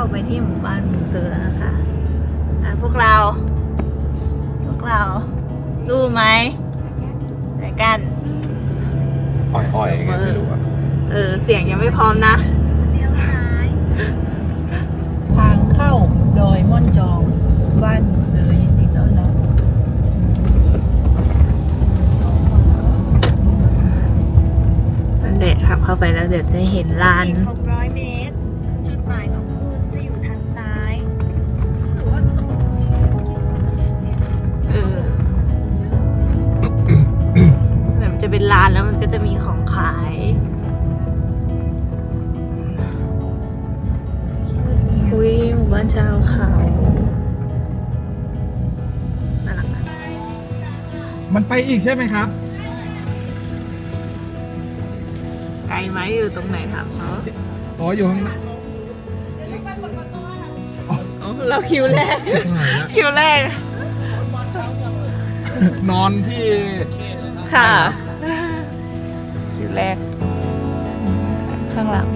าไปที่หมู่บ้านมูเซอร์แล้วนะคะอะพวกเรา พวกเราสู้ไหมไหนกันอ่อยๆไงไม่รู้อะเออ เสียงยังไม่พร้อมนะเลี้ยวซ้ายทางเข้าดอยม่อนจองหมู่บ้านหมูเซอร์ยินดีต้อนรับนั่นแหละขับเข้าไปแล้วเดี๋ยวจะเห็นลานอีก600านชาวเขาน่ารักนะมันไปอีกใช่ไหมครับ ไกลไหมอยู่ตรงไหนถามเขาอ๋ออยู่ข้างหน้าอ๋อเราคิวแรก ชิบหายแล้วคิวแรก นอนที่ค่ะคิวแรก ข้างหลัง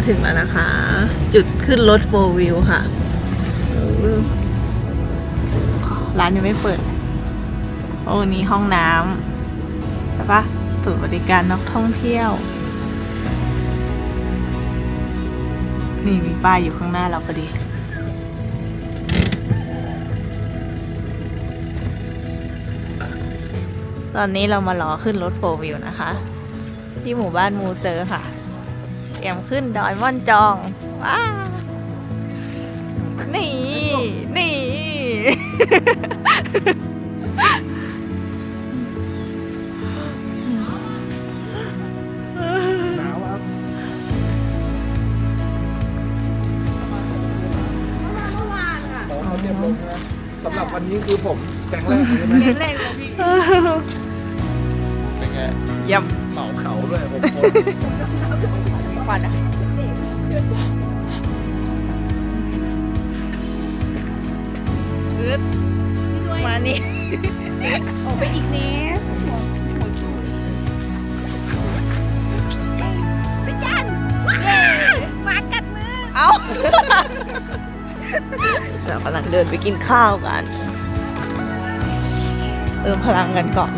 มาถึงแล้วนะคะ จุดขึ้นรถโฟวิวค่ะ ร้านยังไม่เปิด โอ้นี่ห้องน้ำใช่ปะศูนบริการนักท่องเที่ยว นี่มีป้ายอยู่ข้างหน้าเราพอดีตอนนี้เรามารอขึ้นรถโฟวิวนะคะ ที่หมู่บ้านมูเซอร์ค่ะ เตรียมขึ้นดอยม่อนจองว้าวนี่ นี่ หนาวครับขอเอาเจ็บลงนะสำหรับวันนี้คือผมแข็งแรงใช่ไหมเป็นไงเยี่ยมเสาเขาด้วยผมคน ควันอะอึดมานี่ ออกไปอีกเนสไปกันมากัดมือ เอาเรากำลังเดินไปกินข้าวกัน เติมพลังกันก่อน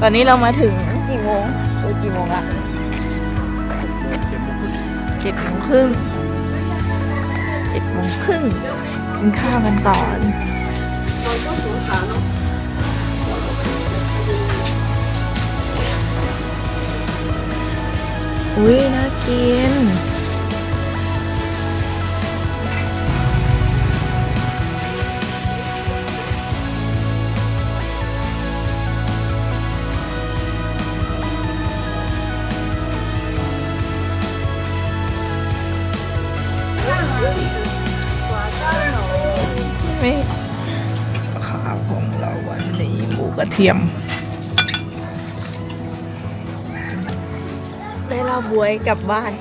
ตอนนี้เรามาถึงกี่โมงเออกี่โมงอะ เจ็ดโมงครึ่งเจ็ดโมงครึ่งกินข้าวกันก่อนอุ้ยน่ากิน เทียม ได้ลาบวยกลับบ้าน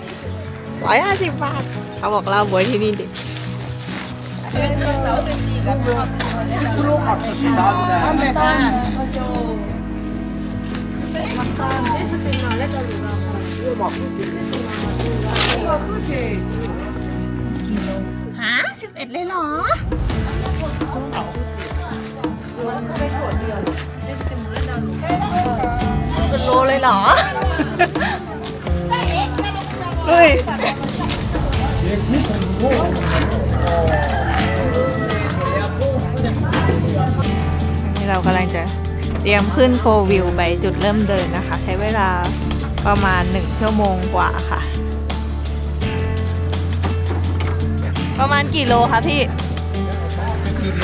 ร้อยห้าสิบบาทเขาบอกลาบวยที่นี่ดิฮะสิบเอ็ดเลยเหรอ เป็นโลเลยเหรอเฮ้ยนี่เรากำลังจะเตรียมขึ้นโฟวิวไปจุดเริ่มเดินนะคะ ใช้เวลาประมาณหนึ่งชั่วโมงกว่าค่ะ ประมาณกี่โลคะพี่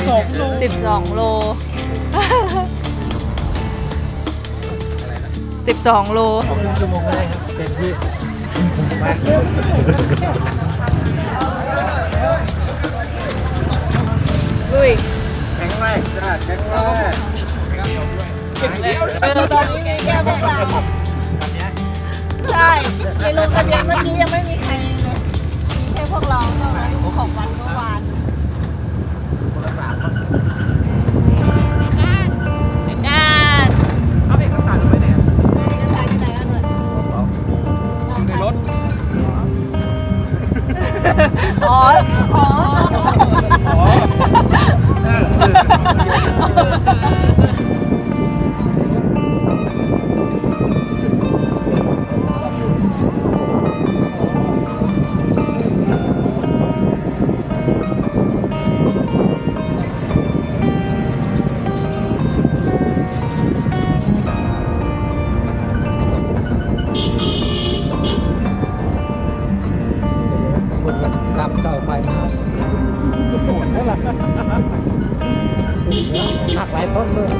สองโล 12 โลขอครึ่งชั่วโมงได้ครับเต็มที่มาลุยแข็งแรงจ้าแข็งแรงเออตอนนี้มีแค่พวกเราใช่ในลงทะเบียนเมื่อกี้ยังไม่มีใคร อ๋อ หักหลายต้นเลย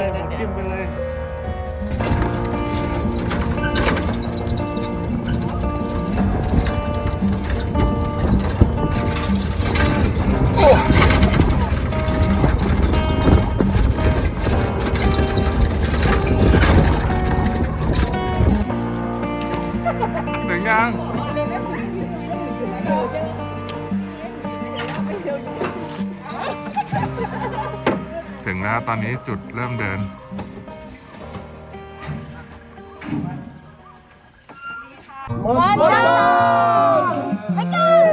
ล อนนี้จุดเริ่มเดิน วันเดินไปกัน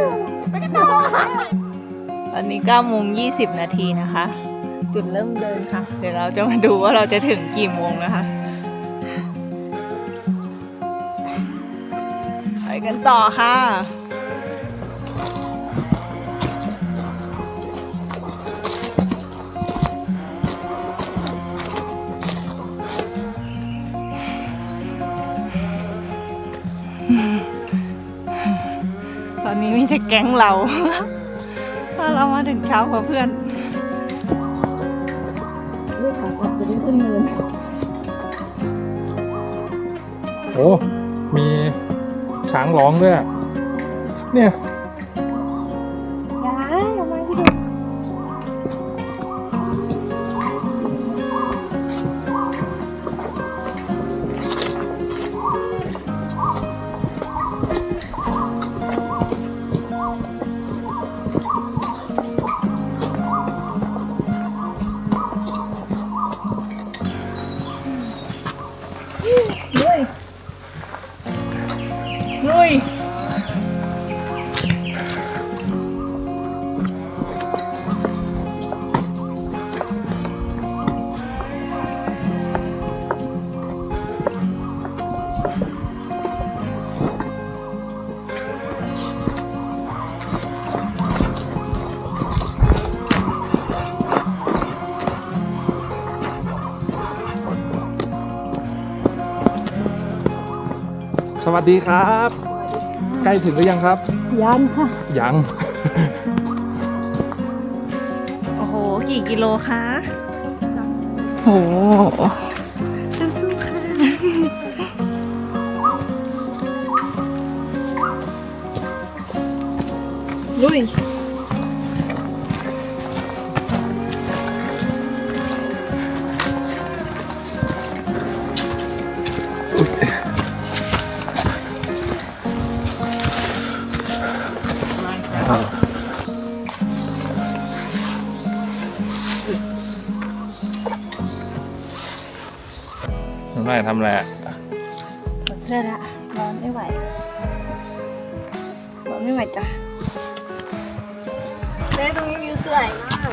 ไปกันต่อตอนนี้9โมง20 นาทีนะคะ จุดเริ่มเดินค่ะ เดี๋ยวเราจะมาดูว่าเราจะถึงกี่โมงนะคะไปกันต่อค่ะ มีแต่แก๊งเราถ้าเรามาถึงเช้ากว่าเพื่อนเลือกขากลับจะได้ขึ้นเนินโอ้ มีช้างร้องด้วย เนี่ย วัสดีครับ ใกล้ถึงหรือยังครับ ยันค่ะ ยัง โอ้โห กี่กิโลคะโอ้โหสู้ๆค่ะลุย น้องนายทำอะไรอะหมดเสื้อละร้อนไม่ไหวร้อนไม่ไหวจ้ะเจ๊ตรงนี้วิวสวยมาก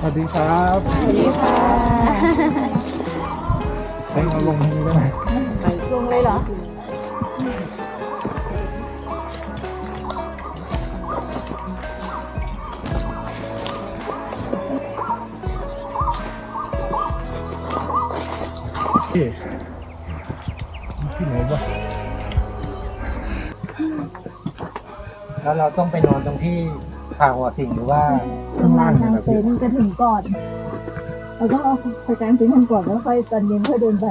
สวัสดีครับสวัสดีค่ะให้เราลงตรงนี้ได้ไหมลงเลยเหรอ ที่ที่ไหนวะแล้วเราต้องไปนอนตรงที่ทางหัวสิงหรือว่าข้างล่างเนี่ยครับเต็นท์จะถึงก่อน เราต้องเอาไปกางเต็นท์กันก่อนแล้วค่อยตอนเย็นค่อยเดินไป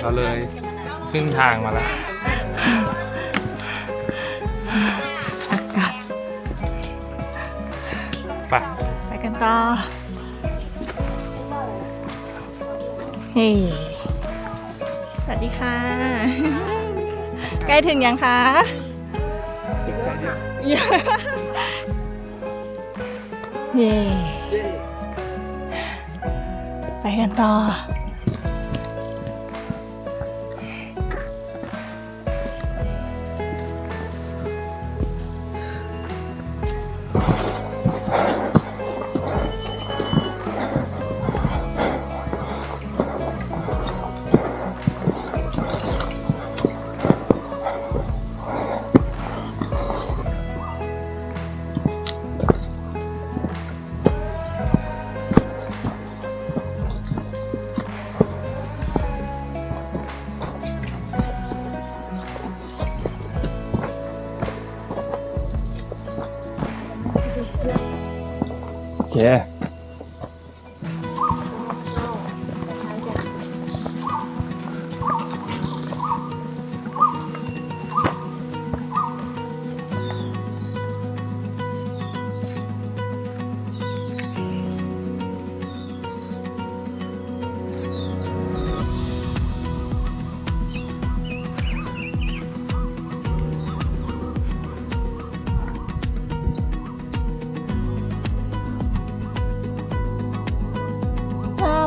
เราเลยครึ่งทางมาแล้วอากาศไปไปกันต่อเฮ้สวัสดีค่ะ ใกล้ถึงยังคะเย้ไปกันต่อ โ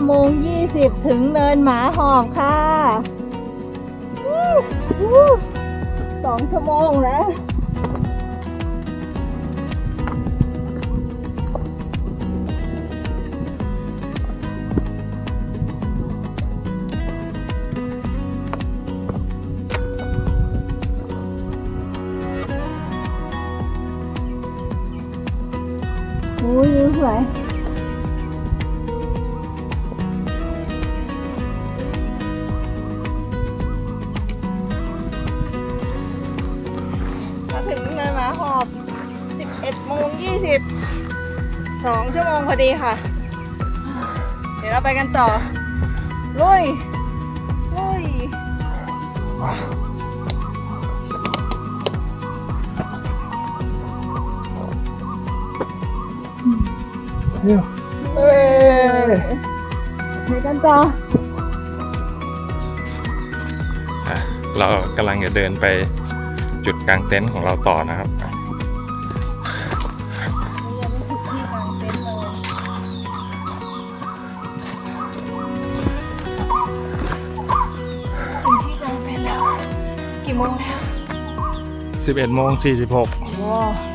โมงยี่สิบถึงเนินหมาหอบค่ะสองชั่วโมงแล้ว กันต่อ ลุย ลุยเอ้ยไปกันต่อ อะเรากำลังจะเดินไปจุดกลางเต็นท์ของเราต่อนะครับ 11โมง46ว้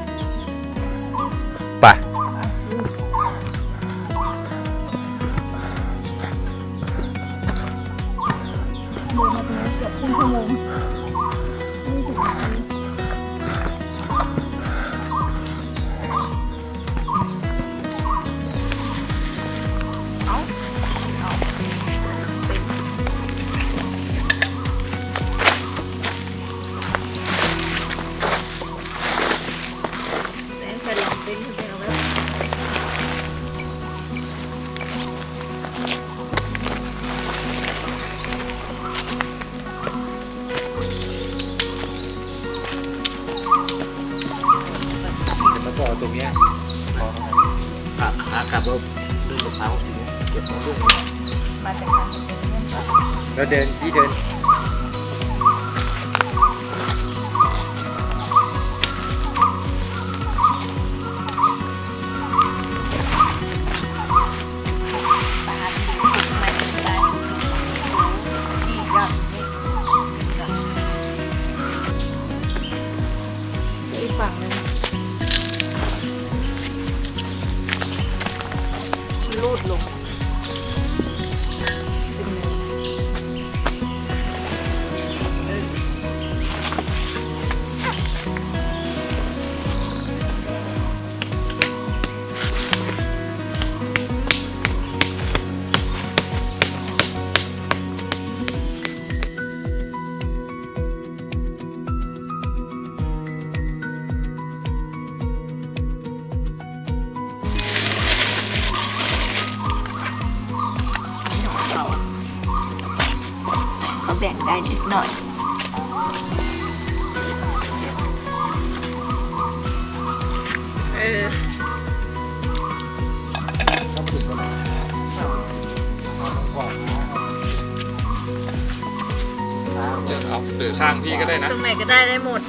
เดี๋ยวเอาหรือข้างพี่ก็ได้นะตรงไหนก็ได้ได้หมด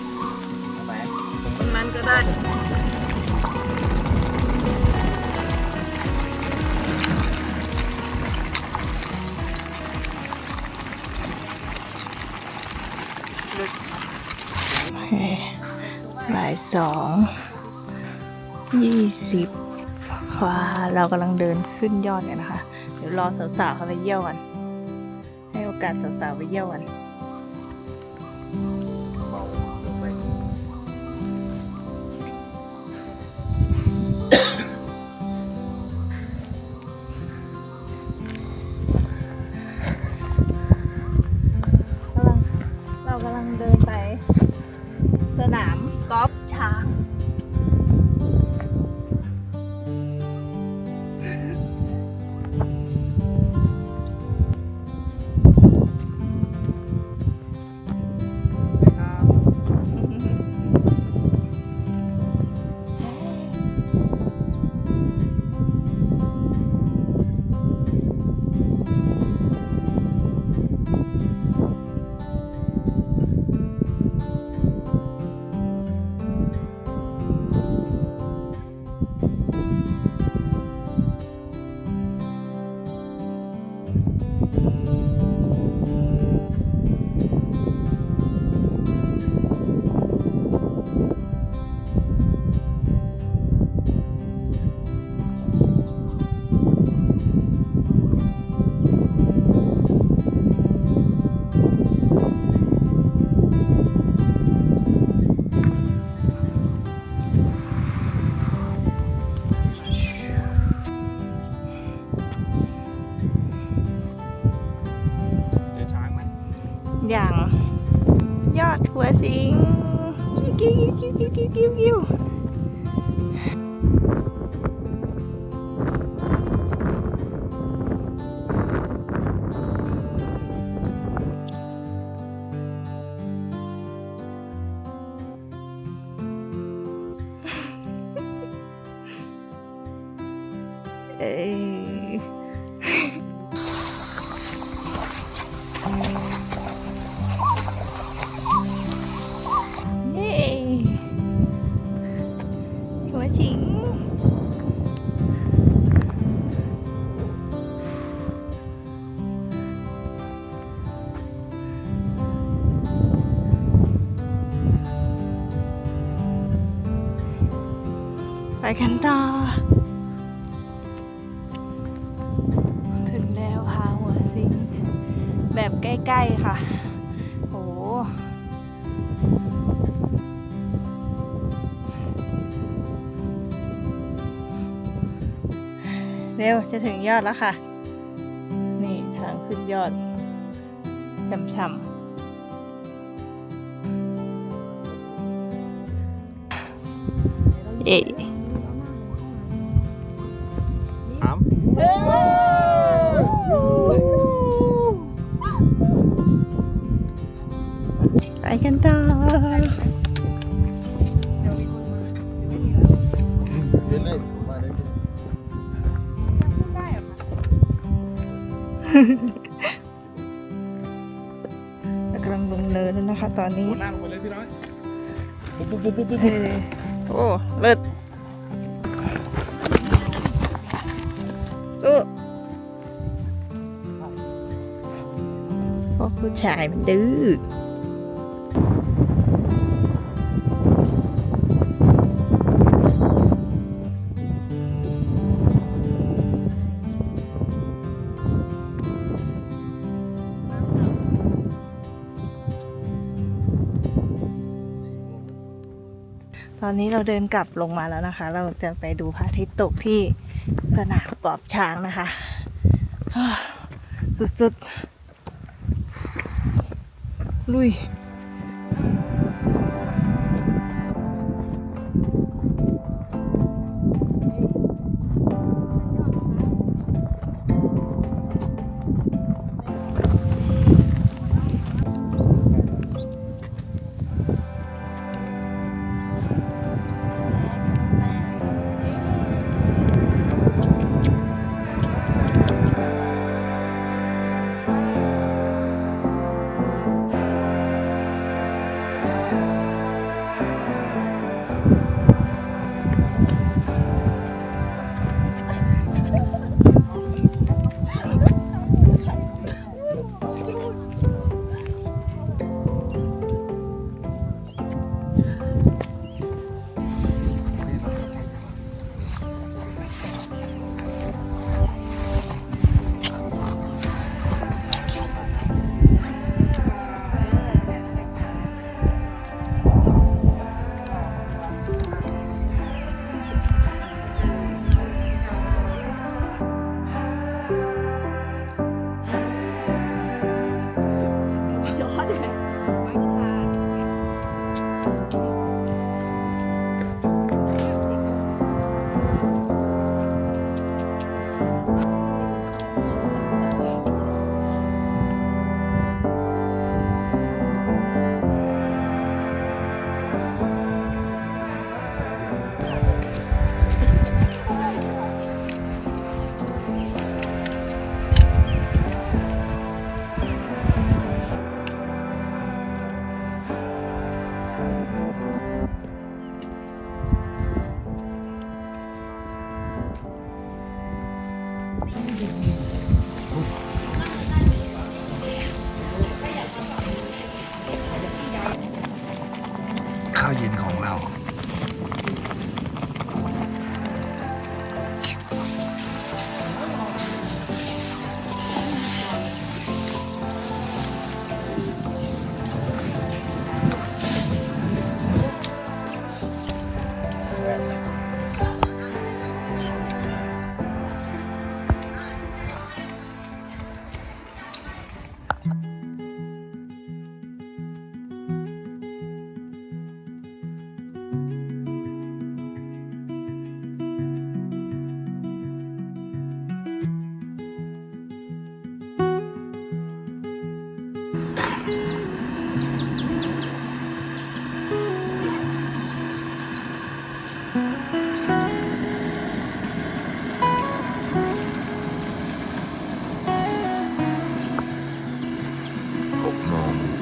ตรงนั้นก็ได้บ่ายสองยี่สิบว้าเรากำลังเดินขึ้นยอดกันนะคะ เดี๋ยวรอสาวๆเขาไปเยี่ยวกัน ให้โอกาสสาวๆไปเยี่ยวกัน เถึงยอดแล้วค่ะ นี่ทางขึ้นยอดช่ำๆเอ๊ะถามไปกันต่อ กำลังลงเนินแล้วนะคะ ตอนนี้หัวหน้าลงไปเลยพี่น้อยปุ๊บปุ๊บปุ๊บปุ๊บปุ๊บเฮ้ยโอ้เลิศสู้พวกผู้ชายมันดื้อ ตอนนี้เราเดินกลับลงมาแล้วนะคะ เราจะไปดูพระอาทิตย์ตกที่สนามกอบช้างนะคะฮ่าสุดๆ ลุย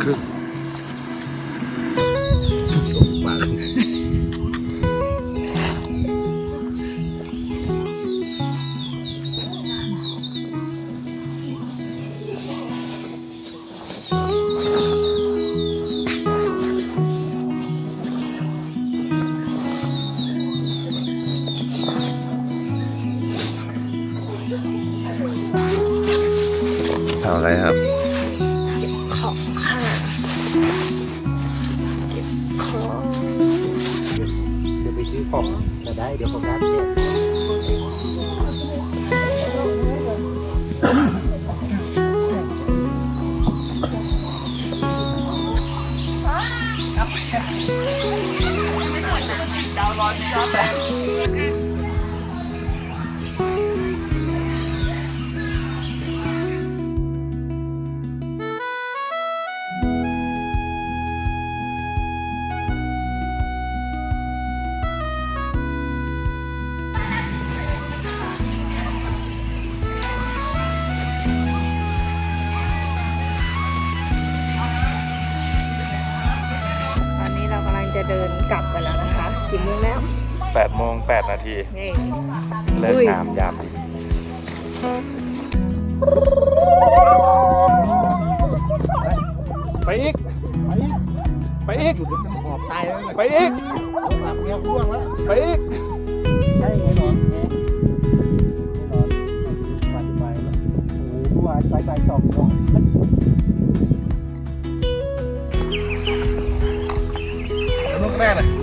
โร้อยพี่ชอบแบบ ทีนี่เลิกอุ้ยงามยามดีไปอีก ไปอีกหอบตายแล้วไปอีกสามเนี้ยพ่วงแล้ว ไปอีกใช่ไงหนอนไงนอนไปไปแล้วโอ้โหไปไปสองนอนลูกแม่เลย